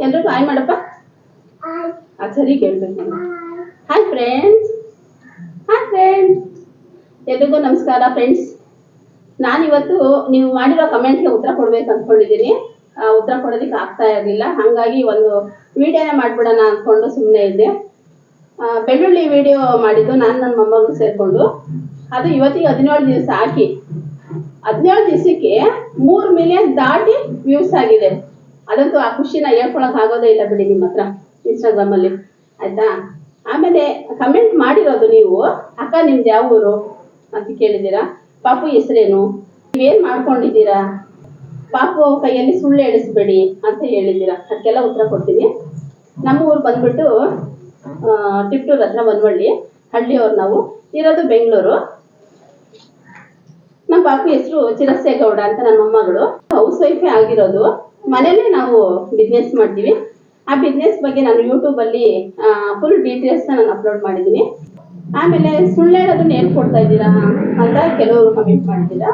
ಎಲ್ರಿಗೂ ಹಾಯ್ ಮಾಡಪ್ಪ? ಅದು ಸರಿ ಕೇಳ್ಬೇಕು ಹಾಯ್ ಫ್ರೆಂಡ್ಸ್ ಹಾಯ್ ಫ್ರೆಂಡ್ಸ್ ಎಲ್ರಿಗೂ ನಮಸ್ಕಾರ ಫ್ರೆಂಡ್ಸ್ ನಾನಿವತ್ತು ನೀವು ಮಾಡಿರೋ ಕಮೆಂಟ್ಗೆ ಉತ್ತರ ಕೊಡ್ಬೇಕು ಅಂದ್ಕೊಂಡಿದ್ದೀನಿ ಉತ್ತರ ಕೊಡೋದಕ್ಕೆ ಆಗ್ತಾ ಇರಲಿಲ್ಲ. ಹಾಗಾಗಿ ಒಂದು ವಿಡಿಯೋನೇ ಮಾಡ್ಬಿಡೋಣ ಅಂದ್ಕೊಂಡು ಸುಮ್ಮನೆ ಇದ್ದೆ. ಆ, ಬೆಳ್ಳುಳ್ಳಿ ವಿಡಿಯೋ ಮಾಡಿದ್ದು ನಾನು ನನ್ನ ಮೊಮ್ಮಗಳು ಸೇರಿಕೊಂಡು. ಅದು ಇವತ್ತಿಗೆ ಹದಿನೇಳು ದಿವಸ ಹಾಕಿ ಹದಿನೇಳು ದಿವಸಕ್ಕೆ ಮೂರು ಮಿಲಿಯನ್ ದಾಟಿ ವ್ಯೂಸ್ ಆಗಿದೆ. ಅದಂತೂ ಆ ಖುಷಿನ ಹೇಳ್ಕೊಳಕ್ ಆಗೋದೇ ಇಲ್ಲ ಬಿಡಿ ನಿಮ್ಮ ಹತ್ರ ಇನ್ಸ್ಟಾಗ್ರಾಮ್ ಅಲ್ಲಿ ಆಯ್ತಾ? ಆಮೇಲೆ ಕಮೆಂಟ್ ಮಾಡಿರೋದು ನೀವು, ಅಕ್ಕ ನಿಮ್ದು ಯಾವ ಊರು ಅಂತ ಕೇಳಿದ್ದೀರಾ? ಪಾಪು ಹೆಸರೇನು? ನೀವೇನ್ ಮಾಡ್ಕೊಂಡಿದ್ದೀರಾ? ಪಾಪು ಕೈಯಲ್ಲಿ ಸುಳ್ಳು ಎಳಿಸ್ಬೇಡಿ ಅಂತ ಹೇಳಿದ್ದೀರಾ. ಅದಕ್ಕೆಲ್ಲ ಉತ್ತರ ಕೊಡ್ತೀನಿ. ನಮ್ಮ ಊರು ಬಂದ್ಬಿಟ್ಟು ಟಿಪ್ಟೂರ್ ಹತ್ರ ಬಂದ್ವಳ್ಳಿ ಹಳ್ಳಿಯವ್ರು ನಾವು. ಇರೋದು ಬೆಂಗಳೂರು. ನಮ್ಮ ಪಾಪು ಹೆಸರು ಚಿರಸ್ಸೇಗೌಡ ಅಂತ ನನ್ನ ಮೊಮ್ಮಗಳು. ಹೌಸ್ ವೈಫೇ ಆಗಿರೋದು. ಮನೇಲೆ ನಾವು ಬಿಸ್ನೆಸ್ ಮಾಡ್ತೀವಿ. ಆ ಬಿಸ್ನೆಸ್ ಬಗ್ಗೆ ನಾನು ಯೂಟ್ಯೂಬ್ ಅಲ್ಲಿ ಫುಲ್ ಡೀಟೇಲ್ಸ್ ನಾನು ಅಪ್ಲೋಡ್ ಮಾಡಿದ್ದೀನಿ. ಆಮೇಲೆ ಸುಳ್ಳು ಹೇಳೋದನ್ನ ಏನ್ ಕೊಡ್ತಾ ಇದ್ದೀರಾ ಅಂತ ಕೆಲವರು ಕಮೆಂಟ್ ಮಾಡ್ತೀರಾ?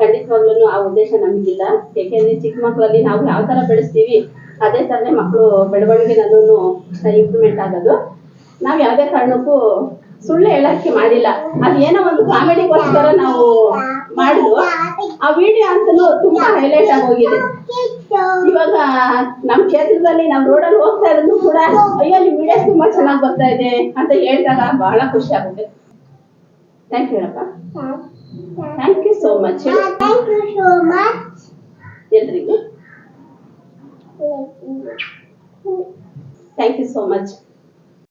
ಖಂಡಿತವಾಗ್ಲೂ ಆ ಉದ್ದೇಶ ನಮಗಿಲ್ಲ. ಯಾಕೆಂದ್ರೆ ಚಿಕ್ಕ ಮಕ್ಕಳಲ್ಲಿ ನಾವು ಯಾವ ತರ ಬೆಳೆಸ್ತೀವಿ, ಅದೇ ತರನೇ ಮಕ್ಕಳು ಬೆಳವಣಿಗೆನಲ್ಲೂ ಇಂಪ್ರೂವ್ಮೆಂಟ್ ಆಗೋದು. ನಾವು ಯಾವುದೇ ಕಾರಣಕ್ಕೂ ಸುಳ್ಳು ಹೇಳಕ್ಕೆ ಮಾಡಿಲ್ಲ. ಅದೇನೋ ಒಂದು ಕಾಮಿಡಿಗೋಸ್ಕರ ನಾವು ಮಾಡಿದ್ವು ಆ ವಿಡಿಯೋ ಅಂತಲೂ ತುಂಬಾ ಹೈಲೈಟ್ ಆಗಿ ಹೋಗಿದೆ. ಇವಾಗ ನಮ್ ಕ್ಷೇತ್ರದಲ್ಲಿ ನಾವು ರೋಡಲ್ಲಿ ಹೋಗ್ತಾ ಇರೋದು ಕೂಡ ಅಯ್ಯೋ ನಿಮ್ ವಿಡಿಯೋ ತುಂಬಾ ಚೆನ್ನಾಗಿ ಬರ್ತಾ ಇದೆ ಅಂತ ಹೇಳಿದಾಗ ಬಹಳ ಖುಷಿ ಆಗುತ್ತೆ. ಥ್ಯಾಂಕ್ ಯು ಹೇಳಪ್ಪ. Thank you so much. ಎಲ್ರಿಗೂ. Thank you so much